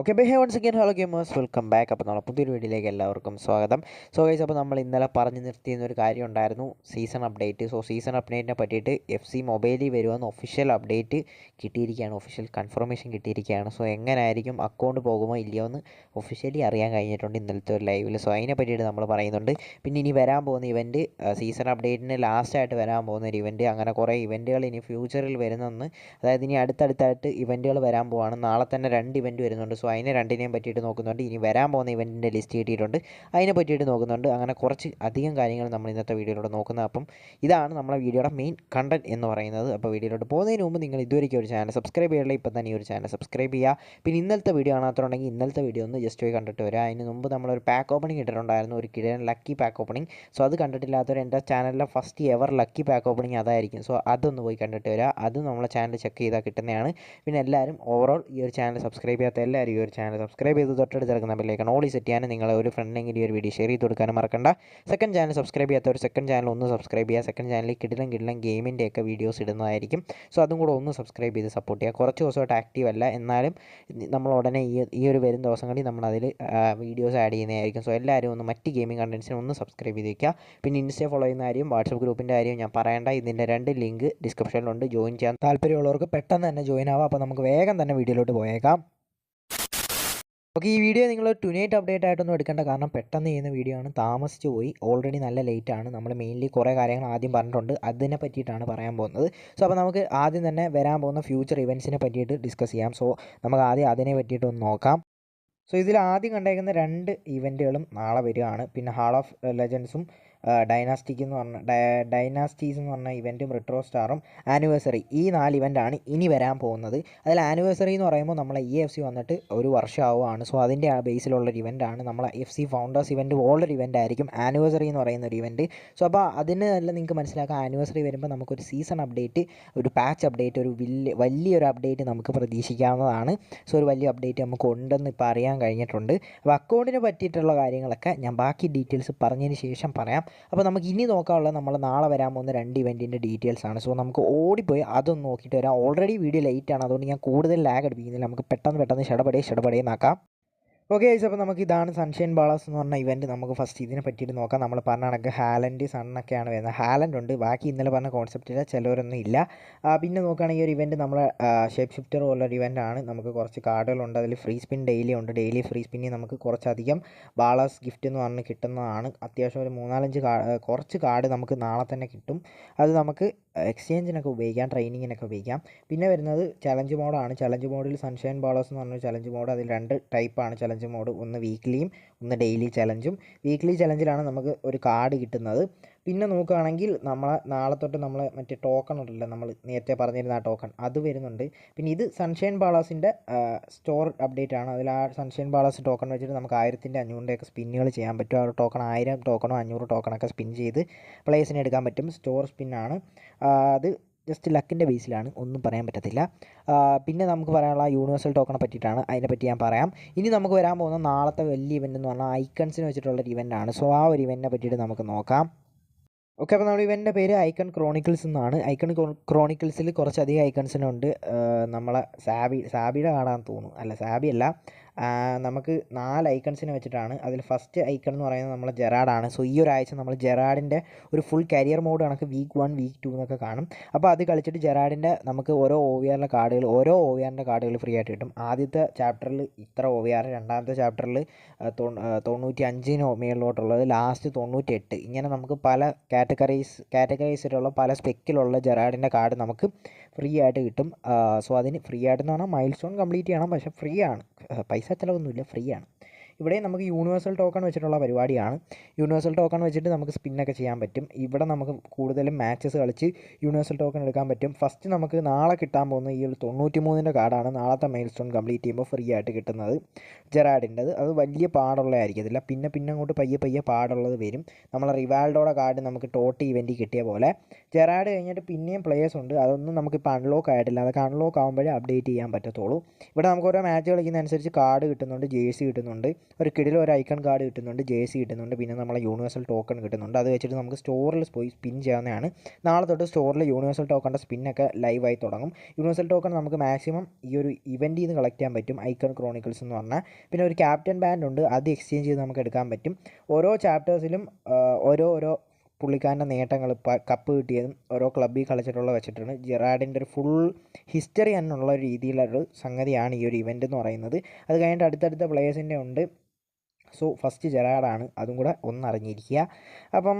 Okay bye once again hello gamers welcome back അപ്പോൾ നമ്മളെ പുതിയൊരു വീഡിയോയിലേക്ക് എല്ലാവർക്കും സ്വാഗതം. സോ ഗൈസ് അപ്പോൾ നമ്മൾ ഇന്നലെ പറഞ്ഞു നിർത്തിയിരുന്ന ഒരു കാര്യം ഉണ്ടായിരുന്നു. സീസൺ അപ്ഡേറ്റ് സോ സീസൺ അപ്ഡേറ്റിനെ പറ്റിയിട്ട് എഫ് സി മൊബൈലിൽ വരുമെന്ന് ഒഫീഷ്യൽ അപ്ഡേറ്റ് കിട്ടിയിരിക്കുകയാണ്. ഒഫീഷ്യൽ കൺഫർമേഷൻ കിട്ടിയിരിക്കുകയാണ്. സോ എങ്ങനെയായിരിക്കും അക്കൗണ്ട് പോകുമോ ഇല്ലയോ എന്ന് ഒഫീഷ്യലി അറിയാൻ കഴിഞ്ഞിട്ടുണ്ട് ഇന്നലത്തെ ഒരു ലൈവിൽ സോ അതിനെ പറ്റിയിട്ട് നമ്മൾ പറയുന്നുണ്ട്. പിന്നെ ഇനി വരാൻ പോകുന്ന ഇവന്റ് സീസൺ അപ്ഡേറ്റിന് ലാസ്റ്റായിട്ട് വരാൻ പോകുന്ന ഒരു ഇവന്റ് അങ്ങനെ കുറേ ഇവന്റുകൾ ഇനി ഫ്യൂച്ചറിൽ വരുന്നെന്ന്. അതായത് ഇനി അടുത്തടുത്തായിട്ട് ഇവന്റുകൾ വരാൻ പോവാണ്. നാളെ തന്നെ രണ്ട് ഇവന്റ് വരുന്നുണ്ട്. സോ അതിനെ രണ്ടിനെയും പറ്റിയിട്ട് നോക്കുന്നുണ്ട്. ഇനി വരാൻ പോകുന്ന ഇവന്റിന്റെ ലിസ്റ്റ് കിട്ടിയിട്ടുണ്ട്. അതിനെ പറ്റിയിട്ട് നോക്കുന്നുണ്ട്. അങ്ങനെ കുറച്ച് അധികം കാര്യങ്ങൾ നമ്മൾ ഇന്നത്തെ വീഡിയോയിലൂടെ നോക്കുന്നത്. അപ്പം ഇതാണ് നമ്മളെ വീഡിയോയുടെ മെയിൻ കണ്ടന്റ് എന്ന് പറയുന്നത്. അപ്പോൾ വീഡിയോയിലോട്ട് പോകുന്നതിന് മുമ്പ് നിങ്ങൾ ഇതുവരെയ്ക്ക് ഒരു ചാനൽ സബ്സ്ക്രൈബ് ചെയ്യണമെങ്കിൽ ഇപ്പം തന്നെ ഈ ഒരു ചാനൽ സബ്സ്ക്രൈബ് ചെയ്യുക. പിന്നെ ഇന്നലത്തെ വീഡിയോ കാണാത്തുണ്ടെങ്കിൽ ഇന്നലത്തെ വീഡിയോ ഒന്ന് ജസ്റ്റ് പോയി കണ്ടിട്ട് വരിക. അതിന് മുമ്പ് നമ്മളൊരു പാക്ക് ഓപ്പണിംഗ് ഇട്ടിട്ടുണ്ടായിരുന്നു. ഒരു കിഴൻ ലക്കി പാക്ക് ഓപ്പണിംഗ് സോ അത് കണ്ടിട്ടില്ലാത്തവർ എന്റെ ചാനലിലെ first ever lucky pack opening അതായിരിക്കും. സോ അതൊന്ന് പോയി കണ്ടിട്ട് വരിക. അത് നമ്മളെ ചാനൽ ചെക്ക് ചെയ്താൽ കിട്ടുന്നതാണ്. പിന്നെ എല്ലാവരും ഓവറോൾ ഈ ഒരു ചാനൽ സബ്സ്ക്രൈബ് ചെയ്യാത്ത എല്ലാവരും ഈ ഒരു ചാനൽ സബ്സ്ക്രൈബ് ചെയ്ത് തൊട്ടടുത്ത് കിടക്കുന്ന ബെല്ലേക്കാണ് ഓളി സെറ്റ് ചെയ്യാനും നിങ്ങൾ ഒരു ഫ്രണ്ടെങ്കിലും ഈ ഒരു വീഡിയോ ഷെയർ ചെയ്ത് കൊടുക്കാനും മറക്കണ്ട. സെക്കൻഡ് ചാനൽ സബ്സ്ക്രൈബ് ചെയ്യാത്ത ഒരു സെക്കൻഡ് ചാനൽ ഒന്ന് സബ്സ്ക്രൈബ് ചെയ്യുക. സെക്കൻഡ് ചാനലിൽ കിടിലം കിടിലം ഗെയിമിന്റെ ഒക്കെ വീഡിയോസ് ഇടുന്നതായിരിക്കും. സോ അതും കൂടെ ഒന്ന് സബ്സ്ക്രൈബ് ചെയ്ത് സപ്പോർട്ട് ചെയ്യുക. കുറച്ച് ദിവസമായിട്ട് ആക്റ്റീവ് അല്ല. എന്നാലും നമ്മൾ ഉടനെ ഈ ഈ ഒരു വരും ദിവസങ്ങളിൽ നമ്മൾ അതിൽ വീഡിയോസ് ആഡ് ചെയ്യുന്നതായിരിക്കും. സോ എല്ലാവരും ഒന്ന് മറ്റ് ഗെയിമിംഗ് കണ്ടൻസിന് ഒന്ന് സബ്സ്ക്രൈബ് ചെയ്ത് വയ്ക്കുക പിന്നെ ഇൻസ്റ്റ ഫോളോ ചെയ്യുന്ന കാര്യം വാട്സപ്പ് ഗ്രൂപ്പിന്റെ കാര്യം ഞാൻ പറയേണ്ട. ഇതിന്റെ രണ്ട് ലിങ്ക് ഡിസ്ക്രിപ്ഷനിലുണ്ട് ജോയിൻ ചെയ്യാൻ താല്പര്യമുള്ളവർക്ക് പെട്ടെന്ന് തന്നെ ജോയിൻ ആവാം. അപ്പോൾ നമുക്ക് വേഗം തന്നെ വീഡിയോയിലോട്ട് പോയേക്കാം. ഓക്കെ ഈ വീഡിയോ നിങ്ങൾ ടുനൈറ്റ് അപ്ഡേറ്റ് ആയിട്ടൊന്നും എടുക്കേണ്ട കാരണം പെട്ടെന്ന് ചെയ്യുന്ന വീഡിയോ ആണ്. താമസിച്ച് പോയി ഓൾറെഡി നല്ല ലേറ്റ് ആണ്. നമ്മൾ മെയിൻലി കുറേ കാര്യങ്ങൾ ആദ്യം പറഞ്ഞിട്ടുണ്ട്. അതിനെ പറ്റിയിട്ടാണ് പറയാൻ പോകുന്നത്. സോ അപ്പോൾ നമുക്ക് ആദ്യം തന്നെ വരാൻ പോകുന്ന ഫ്യൂച്ചർ ഇവന്റ്സിനെ പറ്റിയിട്ട് ഡിസ്കസ് ചെയ്യാം. സോ നമുക്ക് ആദ്യം അതിനെ പറ്റിയിട്ടൊന്ന് നോക്കാം. സോ ഇതിൽ ആദ്യം കണ്ടേക്കുന്ന രണ്ട് ഇവന്റുകളും നാളെ വരികയാണ്. പിന്നെ ഹാൾ ഓഫ് ലെജൻസും ഡൈനാസ്റ്റിക് എന്ന് പറഞ്ഞ ഡൈനാസ്റ്റീസ് എന്ന് പറഞ്ഞ ഇവന്റും റിട്രോ സ്റ്റാറും ആനിവേഴ്സറി ഈ നാല് ഇവന്റാണ് ഇനി വരാൻ പോകുന്നത്. അതിൽ ആനിവേഴ്സറി എന്ന് പറയുമ്പോൾ നമ്മളെ ഇ എഫ് സി വന്നിട്ട് ഒരു വർഷമാവുകയാണ്. സോ അതിന്റെ ആ ബേസിലുള്ളൊരു ഇവന്റാണ് നമ്മളെ എഫ് സി ഫൗണ്ടേഴ്സ് ഇവന്റ് ഉള്ളൊരു ഇവന്റ് ആയിരിക്കും. ആനിവേഴ്സറി എന്ന് പറയുന്ന ഒരു ഇവന്റ് സോ അപ്പോൾ അതിന് നല്ല നിങ്ങൾക്ക് മനസ്സിലാക്കാം ആനിവേഴ്സറി വരുമ്പോൾ നമുക്കൊരു സീസൺ അപ്ഡേറ്റ് ഒരു പാച്ച് അപ്ഡേറ്റ് ഒരു വലിയ വലിയൊരു അപ്ഡേറ്റ് നമുക്ക് പ്രതീക്ഷിക്കാവുന്നതാണ്. സോ ഒരു വലിയ അപ്ഡേറ്റ് നമുക്ക് ഉണ്ടെന്ന് ഇപ്പോൾ അറിയാൻ കഴിഞ്ഞിട്ടുണ്ട്. അപ്പോൾ അക്കൗണ്ടിനെ പറ്റിയിട്ടുള്ള കാര്യങ്ങളൊക്കെ ഞാൻ ബാക്കി ഡീറ്റെയിൽസ് പറഞ്ഞതിന് ശേഷം പറയാം. അപ്പോൾ നമുക്ക് ഇനി നോക്കാനുള്ളത് നമ്മൾ നാളെ വരാൻ പോകുന്ന രണ്ട് ഇവന്റിന്റെ ഡീറ്റെയിൽസ് ആണ്. സോ നമുക്ക് ഓടിപ്പോയി അതൊന്ന് നോക്കിയിട്ട് വരാം. ഓൾറെഡി വീഡിയോ ലേറ്റ് ആണ്. അതുകൊണ്ട് ഞാൻ കൂടുതൽ ലാഗ് അടിപ്പിക്കുന്നില്ല. നമുക്ക് പെട്ടെന്ന് പെട്ടെന്ന് ഷടപടേ ഷടപടേ നാക്കാം ഓക്കെ ഗൈസ് അപ്പോൾ നമുക്ക് ഇതാണ് സൺഷൈൻ ബാളേഴ്സ് എന്ന് പറഞ്ഞ ഇവന്റ് നമുക്ക് ഫസ്റ്റ് ഇതിനെ പറ്റിയിട്ട് നോക്കാം. നമ്മൾ പറഞ്ഞ കണക്ക് ഹാലൻഡ് സണ്ണൊക്കെയാണ് വരുന്നത്. ഹാലൻഡ് ഉണ്ട്. ബാക്കി ഇന്നലെ പറഞ്ഞ കോൺസെപ്റ്റിൽ ചിലവരൊന്നും ഇല്ല. പിന്നെ നോക്കുകയാണെങ്കിൽ ഒരു ഇവന്റ് നമ്മളെ ഷേപ്പ് ഷിഫ്റ്റർ പോലൊരു ആണ്. നമുക്ക് കുറച്ച് കാർഡുകളുണ്ട് അതിൽ ഫ്രീ സ്പിൻ ഡെയിലി ഉണ്ട്. ഡെയിലി ഫ്രീ സ്പിന്നിൽ നമുക്ക് കുറച്ചധികം ബാളേഴ്സ് ഗിഫ്റ്റ് എന്ന് പറഞ്ഞ് കിട്ടുന്നതാണ്. അത്യാവശ്യം ഒരു മൂന്നാലഞ്ച് കുറച്ച് കാർഡ് നമുക്ക് നാളെ തന്നെ കിട്ടും. അത് നമുക്ക് എക്സ്ചേഞ്ചിനൊക്കെ ഉപയോഗിക്കാം ട്രെയിനിങ്ങിനൊക്കെ ഉപയോഗിക്കാം. പിന്നെ വരുന്നത് ചലഞ്ച് മോഡാണ് ചലഞ്ച് മോഡിൽ സൺഷൈൻ ബോളേഴ്സ് എന്ന് പറഞ്ഞ ചലഞ്ച് മോഡ് അതിൽ രണ്ട് ടൈപ്പാണ് ചലഞ്ച് മോഡ് ഒന്ന് വീക്ക്ലിയും ഒന്ന് ഡെയിലി ചലഞ്ചും വീക്ക്ലി ചലഞ്ചിലാണ് നമുക്ക് ഒരു കാർഡ് കിട്ടുന്നത്. പിന്നെ നോക്കുകയാണെങ്കിൽ നമ്മളെ നാളെ തൊട്ട് നമ്മൾ മറ്റേ ടോക്കൺ ഉണ്ടല്ലോ നമ്മൾ നേരത്തെ പറഞ്ഞിരുന്ന ആ ടോക്കൺ അത് വരുന്നുണ്ട്. പിന്നെ ഇത് സൺഷൈൻ ബാളാസിന്റെ സ്റ്റോർ അപ്ഡേറ്റ് ആണ്. അതിൽ ആ സൺഷൈൻ ബാളാസ് ടോക്കൺ വെച്ചിട്ട് നമുക്ക് ആയിരത്തിന്റെ അഞ്ഞൂറിന്റെയൊക്കെ സ്പിന്നുകൾ ചെയ്യാൻ പറ്റും. ആ ഒരു ടോക്കൺ ആയിരം ടോക്കണോ അഞ്ഞൂറ് ടോക്കണൊക്കെ സ്പിൻ ചെയ്ത് പ്ലേസിന് എടുക്കാൻ പറ്റും. സ്റ്റോർ സ്പിന്നാണ് അത് ജസ്റ്റ് ലക്കിന്റെ ബേസിലാണ് ഒന്നും പറയാൻ പറ്റത്തില്ല. പിന്നെ നമുക്ക് പറയാനുള്ള യൂണിവേഴ്സൽ ടോക്കണെ പറ്റിയിട്ടാണ് അതിനെപ്പറ്റി ഞാൻ പറയാം. ഇനി നമുക്ക് വരാൻ പോകുന്ന നാളത്തെ വലിയ ഇവന്റ് എന്ന് പറഞ്ഞാൽ ഐക്കൺസിന് വെച്ചിട്ടുള്ളൊരു ഇവന്റാണ് സോ ആ ഒരു ഇവന്റിനെ പറ്റിയിട്ട് നമുക്ക് നോക്കാം. ഓക്കെ അപ്പോൾ നമ്മുടെ ഇവന്റെ പേര് ഐക്കൺ ക്രോണിക്കിൾസ് എന്നാണ്. ഐക്കൺ ക്രോണിക്കിൾസിൽ കുറച്ചധികം ഐക്കൺസിനുണ്ട്. നമ്മളെ സാബി സാബിയുടെ കാണാൻ തോന്നുന്നു. അല്ല സാബി അല്ല. നമുക്ക് നാല് ഐക്കൺസിനെ വെച്ചിട്ടാണ്. അതിൽ ഫസ്റ്റ് ഐക്കൺ എന്ന് പറയുന്നത് നമ്മളെ ജെറാഡാണ്. സോ ഈ ഒരാഴ്ച നമ്മൾ ജെറാഡിന്റെ ഒരു ഫുൾ കരിയർ മോഡ് കണക്ക് വീക്ക് വൺ വീക്ക് ടു എന്നൊക്കെ കാണും. അപ്പോൾ അത് കളിച്ചിട്ട് ജെറാഡിന്റെ നമുക്ക് ഓരോ ഒ വി ആറിന്റെ കാർഡുകൾ ഓരോ ഒ വി ആറിന്റെ കാർഡുകൾ ഫ്രീ ആയിട്ട് കിട്ടും. ആദ്യത്തെ ചാപ്റ്ററിൽ ഇത്ര ഒ വി ആർ രണ്ടാമത്തെ ചാപ്റ്ററിൽ തൊണ്ണൂറ്റി അഞ്ചിനോ മേളിലോട്ടുള്ളത് ലാസ്റ്റ് തൊണ്ണൂറ്റി എട്ട് ഇങ്ങനെ നമുക്ക് പല കാറ്റഗറൈസ് കാറ്റഗറൈസിലുള്ള പല സ്പെക്കിലുള്ള ജെറാഡിന്റെ കാർഡ് നമുക്ക് ഫ്രീ ആയിട്ട് കിട്ടും സോ അതിന് ഫ്രീ ആയിട്ടെന്ന് പറഞ്ഞാൽ മൈൽ സ്റ്റോൺ കംപ്ലീറ്റ് ചെയ്യണം. പക്ഷേ ഫ്രീ ആണ് പൈസ ചിലവൊന്നുമില്ല. ഫ്രീ ആണ് ഇവിടെ നമുക്ക് യൂണിവേഴ്സൽ ടോക്കൺ വെച്ചിട്ടുള്ള പരിപാടിയാണ്. യൂണിവേഴ്സൽ ടോക്കൺ വെച്ചിട്ട് നമുക്ക് സ്പിന്നൊക്കെ ചെയ്യാൻ പറ്റും. ഇവിടെ നമുക്ക് കൂടുതലും മാച്ചസ് കളിച്ച് യൂണിവേഴ്സൽ ടോക്കൺ എടുക്കാൻ പറ്റും. ഫസ്റ്റ് നമുക്ക് നാളെ കിട്ടാൻ പോകുന്ന ഈ ഒരു തൊണ്ണൂറ്റി മൂന്നിന്റെ കാർഡാണ് നാളത്തെ മൈൽ സ്റ്റോൺ കംപ്ലീറ്റ് ചെയ്യുമ്പോൾ ഫ്രീ ആയിട്ട് കിട്ടുന്നത്. ജെറാഡിന്റെത് അത് വലിയ പാടുള്ളതായിരിക്കത്തില്ല പിന്നെ പിന്നെ അങ്ങോട്ട് പയ്യെ പയ്യെ പാടുള്ളത് വരും. നമ്മളെ റിവാൾഡോടെ കാർഡ് നമുക്ക് ടോട്ട് ഇവന്റിൽ കിട്ടിയ പോലെ. ജെറാഡ് കഴിഞ്ഞിട്ട് പിന്നെയും പ്ലേയേഴ്സ് ഉണ്ട്. അതൊന്നും നമുക്കിപ്പോൾ അൺലോക്ക് ആയിട്ടില്ല. അതൊക്കെ അൺലോക്ക് ആകുമ്പോഴേ അപ്ഡേറ്റ് ചെയ്യാൻ പറ്റത്തുള്ളൂ. ഇവിടെ നമുക്ക് ഓരോ മാച്ച് കളിക്കുന്നതനുസരിച്ച് കാർഡ് കിട്ടുന്നുണ്ട് ജേഴ്സി കിട്ടുന്നുണ്ട്. ഒരു കിടിൽ ഒരു ഐക്കൺ കാർഡ് കിട്ടുന്നുണ്ട് ജെ സി കിട്ടുന്നുണ്ട് പിന്നെ നമ്മളെ യൂണിവേഴ്സൽ ടോക്കൺ കിട്ടുന്നുണ്ട്. അത് വെച്ചിട്ട് നമുക്ക് സ്റ്റോറിൽ പോയി സ്പിൻ ചെയ്യാവുന്നതാണ്. നാളെ തൊട്ട് സ്റ്റോറിൽ യൂണിവേഴ്സൽ ടോക്കണിന്റെ സ്പിന്നൊക്കെ ലൈവായി തുടങ്ങും. യൂണിവേഴ്സൽ ടോക്കൺ നമുക്ക് മാക്സിമം ഈ ഒരു ഇവന്റിൽ നിന്ന് കളക്ട് ചെയ്യാൻ പറ്റും ഐക്കൺ ക്രോണിക്കിൾസ് എന്ന് പറഞ്ഞാൽ. പിന്നെ ഒരു ക്യാപ്റ്റൻ ബാൻഡ് ഉണ്ട് അത് എക്സ്ചേഞ്ച് ചെയ്ത് നമുക്ക് എടുക്കാൻ പറ്റും. ഓരോ ചാപ്റ്റേഴ്സിലും ഓരോ ഓരോ പുള്ളിക്കാരന്റെ നേട്ടങ്ങൾ കപ്പ് കിട്ടിയതും ഓരോ ക്ലബ്ബിൽ കളിച്ചിട്ടുള്ള വെച്ചിട്ടാണ്. ജെറാഡിന്റെ ഒരു ഫുൾ ഹിസ്റ്ററി എന്നുള്ള രീതിയിലുള്ള സംഗതിയാണ് ഈ ഒരു ഇവന്റ് എന്ന് പറയുന്നത്. അത് കഴിഞ്ഞിട്ട് അടുത്തടുത്ത പ്ലേയേഴ്സിന്റെ ഉണ്ട്. സോ ഫസ്റ്റ് ജെറാഡാണ്. അതും കൂടെ ഒന്നറിഞ്ഞിരിക്കുക. അപ്പം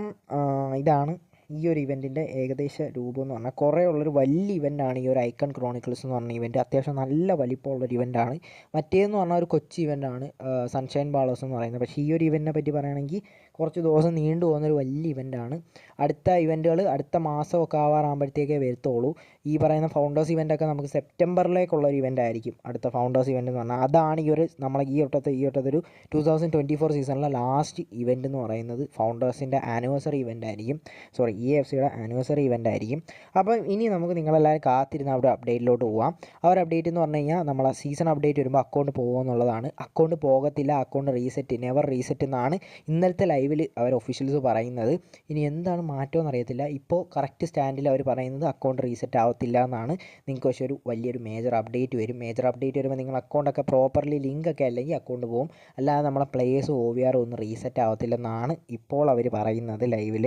ഇതാണ് ഈ ഒരു ഇവന്റിന്റെ ഏകദേശ രൂപം എന്ന് പറഞ്ഞാൽ കുറേ ഉള്ളൊരു വലിയ ഇവന്റാണ് ഈ ഒരു ഐക്കൺ ക്രോണിക്കിൾസ് എന്ന് പറഞ്ഞ ഇവന്റ് അത്യാവശ്യം നല്ല വലിപ്പമുള്ളൊരു ഇവന്റാണ് മറ്റേതെന്ന് പറഞ്ഞാൽ ഒരു കൊച്ചി ഇവന്റാണ് സൺഷൈൻ ബാളേഴ്സ് എന്ന് പറയുന്നത്. പക്ഷേ ഈ ഒരു ഇവന്റിനെ പറ്റി പറയുകയാണെങ്കിൽ കുറച്ച് ദിവസം നീണ്ടു പോകുന്നൊരു വലിയ ഇവന്റാണ് അടുത്ത ഇവന്റുകൾ അടുത്ത മാസമൊക്കെ ആവാറാകുമ്പോഴത്തേക്കേ വരത്തുള്ളൂ. ഈ പറയുന്ന ഫൗണ്ടേഴ്സ് ഇവന്റൊക്കെ നമുക്ക് സെപ്റ്റംബറിലേക്കുള്ള ഒരു ഇവന്റ് ആയിരിക്കും അടുത്ത ഫൗണ്ടേഴ്സ് ഇവന്റ് എന്ന് പറഞ്ഞാൽ അതാണ് ഈ ഒരു നമ്മളെ ഈ വട്ടത്തെ ഈ വട്ടത്തെ ഒരു ടു തൗസൻഡ് ട്വന്റി ഫോർ സീസണിലെ ലാസ്റ്റ് ഇവന്റ് എന്ന് പറയുന്നത് ഫൗണ്ടേഴ്സിന്റെ ആനിവേഴ്സറി ഇവന്റ് ആയിരിക്കും. സോറി ഇ എഫ് സിയുടെ ആനിവേഴ്സറി ഇവന്റ് ആയിരിക്കും അപ്പം ഇനി നമുക്ക് നിങ്ങളെല്ലാവരും കാത്തിരുന്ന അവിടെ അപ്ഡേറ്റിലോട്ട് പോവാം. ആ ഒരു അപ്ഡേറ്റ് എന്ന് പറഞ്ഞു കഴിഞ്ഞാൽ നമ്മളെ സീസൺ അപ്ഡേറ്റ് വരുമ്പോൾ അക്കൗണ്ട് പോകുമെന്നുള്ളതാണ് അക്കൗണ്ട് പോകത്തില്ല അക്കൗണ്ട് റീസെറ്റ് നെവർ റീസെറ്റ് എന്നാണ് ഇന്നലത്തെ ലൈവിൽ അവർ ഒഫീഷ്യൽസ് പറയുന്നത്. ഇനി എന്താണ് മാറ്റമെന്ന് അറിയത്തില്ല. ഇപ്പോൾ കറക്റ്റ് സ്റ്റാൻഡിൽ അവർ പറയുന്നത് അക്കൗണ്ട് റീസെറ്റ് ആവത്തില്ല എന്നാണ്. നിങ്ങൾക്ക് പക്ഷേ ഒരു വലിയൊരു മേജർ അപ്ഡേറ്റ് വരും. മേജർ അപ്ഡേറ്റ് വരുമ്പോൾ നിങ്ങൾ അക്കൗണ്ടൊക്കെ പ്രോപ്പർലി ലിങ്ക് ഒക്കെ അല്ലെങ്കിൽ അക്കൗണ്ട് പോകും. അല്ലാതെ നമ്മളെ പ്ലേയേഴ്സ് ഒ വി ആർ ഒന്നും റീസെറ്റ് ആവത്തില്ലെന്നാണ് ഇപ്പോൾ അവർ പറയുന്നത് ലൈവിൽ.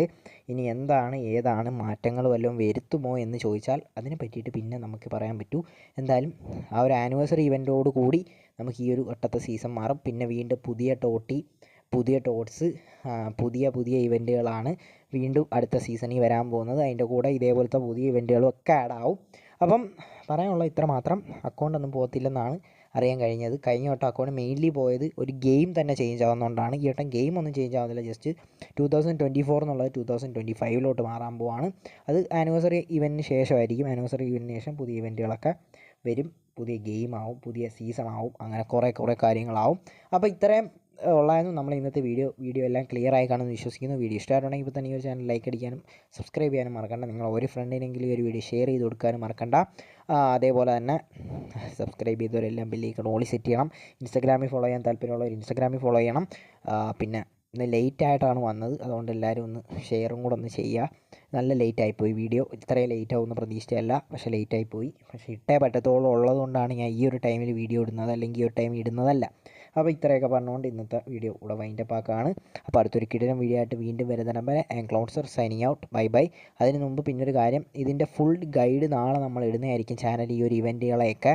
ഇനി എന്താണ് ഏതാണ് മാറ്റങ്ങൾ വല്ലതും വരുത്തുമോ എന്ന് ചോദിച്ചാൽ അതിനെ പറ്റിയിട്ട് പിന്നെ നമുക്ക് പറയാൻ പറ്റൂ. എന്തായാലും ആ ഒരു ആനിവേഴ്സറി ഇവന്റോട് കൂടി നമുക്ക് ഈ ഒരു വട്ടത്തെ സീസൺ മാറും. പിന്നെ വീണ്ടും പുതിയ ടോട്ടി പുതിയ ടോട്ട്സ് പുതിയ പുതിയ ഇവന്റുകളാണ് വീണ്ടും അടുത്ത സീസണിൽ വരാൻ പോകുന്നത്. അതിന്റെ കൂടെ ഇതേപോലത്തെ പുതിയ ഇവന്റുകളും ഒക്കെ ആഡ് ആവും. അപ്പം പറയാനുള്ളത് ഇത്ര മാത്രം അക്കൗണ്ട് ഒന്നും പോകത്തില്ലെന്നാണ് അറിയാൻ കഴിഞ്ഞത്. കഴിഞ്ഞ വട്ടം അക്കൗണ്ട് മെയിൻലി പോയത് ഒരു ഗെയിം തന്നെ ചേഞ്ച് ആവുന്നതുകൊണ്ടാണ് ഈ വട്ടം ഗെയിം ഒന്നും ചേഞ്ച് ആവുന്നില്ല. Just two thousand twenty four എന്നുള്ളത് ടു തൗസൻഡ് ട്വന്റി ഫൈവിലോട്ട് മാറാൻ പോവാണ്. അത് ആനിവേഴ്സറി ഇവന്റിന് ശേഷമായിരിക്കും. ആനിവേഴ്സറി ഇവന്റിന് ശേഷം പുതിയ ഇവന്റുകളൊക്കെ വരും. പുതിയ ഗെയിം ആവും. പുതിയ സീസൺ ആവും. അങ്ങനെ കുറേ കുറേ കാര്യങ്ങളാവും. അപ്പോൾ ഇത്രയും ഉള്ളായിരുന്നു നമ്മൾ ഇന്നത്തെ വീഡിയോ വീഡിയോ എല്ലാം ക്ലിയർ ആയി കാണുമെന്ന് വിശ്വസിക്കുന്നു. വീഡിയോ ഇഷ്ടമായിട്ടുണ്ടെങ്കിൽ ഇപ്പോൾ തന്നെ ഈ ഒരു ചാനൽ ലൈക്ക് അടിക്കാനും സബ്സ്ക്രൈബ് ചെയ്യാനും മറക്കണ്ട. നിങ്ങൾ ഒരു ഫ്രണ്ടിനെങ്കിലും ഈ ഒരു വീഡിയോ ഷെയർ ചെയ്ത് കൊടുക്കാനും മറക്കണ്ട. അതേപോലെ തന്നെ സബ്സ്ക്രൈബ് ചെയ്തവരെല്ലാം ബില്ലേക്ക് ഓളി സെറ്റ് ചെയ്യണം. ഇൻസ്റ്റാഗ്രാമിൽ ഫോളോ ചെയ്യാൻ താല്പര്യമുള്ളവർ ഇൻസ്റ്റാഗ്രാമിൽ ഫോളോ ചെയ്യണം. പിന്നെ ഇന്ന് ലേറ്റ് ആയിട്ടാണ് വന്നത്. അതുകൊണ്ട് എല്ലാവരും ഒന്ന് ഷെയറും കൂടെ ഒന്ന് ചെയ്യുക. നല്ല ലേറ്റ് ആയിപ്പോയി വീഡിയോ. ഇത്രയും ലേറ്റ് ആവുമെന്ന് പ്രതീക്ഷിച്ചതല്ല. പക്ഷേ ലേറ്റ് ആയിപ്പോയി. പക്ഷേ ഇട്ടേ പറ്റത്തോളം ഉള്ളതുകൊണ്ടാണ് ഞാൻ ഈ ഒരു ടൈമിൽ വീഡിയോ ഇടുന്നത്. അല്ലെങ്കിൽ ഈ ഒരു ടൈം ഇടുന്നതല്ല. അപ്പോൾ ഇത്രയൊക്കെ പറഞ്ഞുകൊണ്ട് ഇന്നത്തെ വീഡിയോ ഇവിടെ വൈൻഡപ്പ് ആക്കുകയാണ്. അപ്പോൾ അടുത്തൊരു കിടിലം വീഡിയോ ആയിട്ട് വീണ്ടും വരുന്ന വരെ ആൻഡ് ക്ലൗഡ്സർ സൈനിങ് ഔട്ട് ബൈ ബൈ അതിന് മുമ്പ് പിന്നൊരു കാര്യം ഇതിന്റെ ഫുൾ ഗൈഡ് നാളെ നമ്മൾ ഇടുന്നതായിരിക്കും ചാനൽ ഈ ഒരു ഇവന്റുകളെയൊക്കെ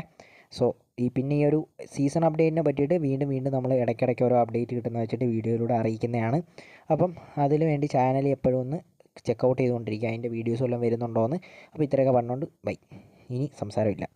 സോ ഈ പിന്നെ ഈ ഒരു സീസൺ അപ്ഡേറ്റിനെ പറ്റിയിട്ട് വീണ്ടും വീണ്ടും നമ്മൾ ഇടയ്ക്കിടയ്ക്ക് ഓരോ അപ്ഡേറ്റ് കിട്ടുന്ന വെച്ചിട്ട് വീഡിയോയിലൂടെ അറിയിക്കുന്നതാണ്. അപ്പം അതിന് വേണ്ടി ചാനൽ എപ്പോഴും ഒന്ന് ചെക്കൗട്ട് ചെയ്തുകൊണ്ടിരിക്കുക. അതിന്റെ വീഡിയോസ് എല്ലാം വരുന്നുണ്ടോ എന്ന് അപ്പോൾ ഇത്രയൊക്കെ പറഞ്ഞുകൊണ്ട് ബൈ ഇനി സംസാരമില്ല.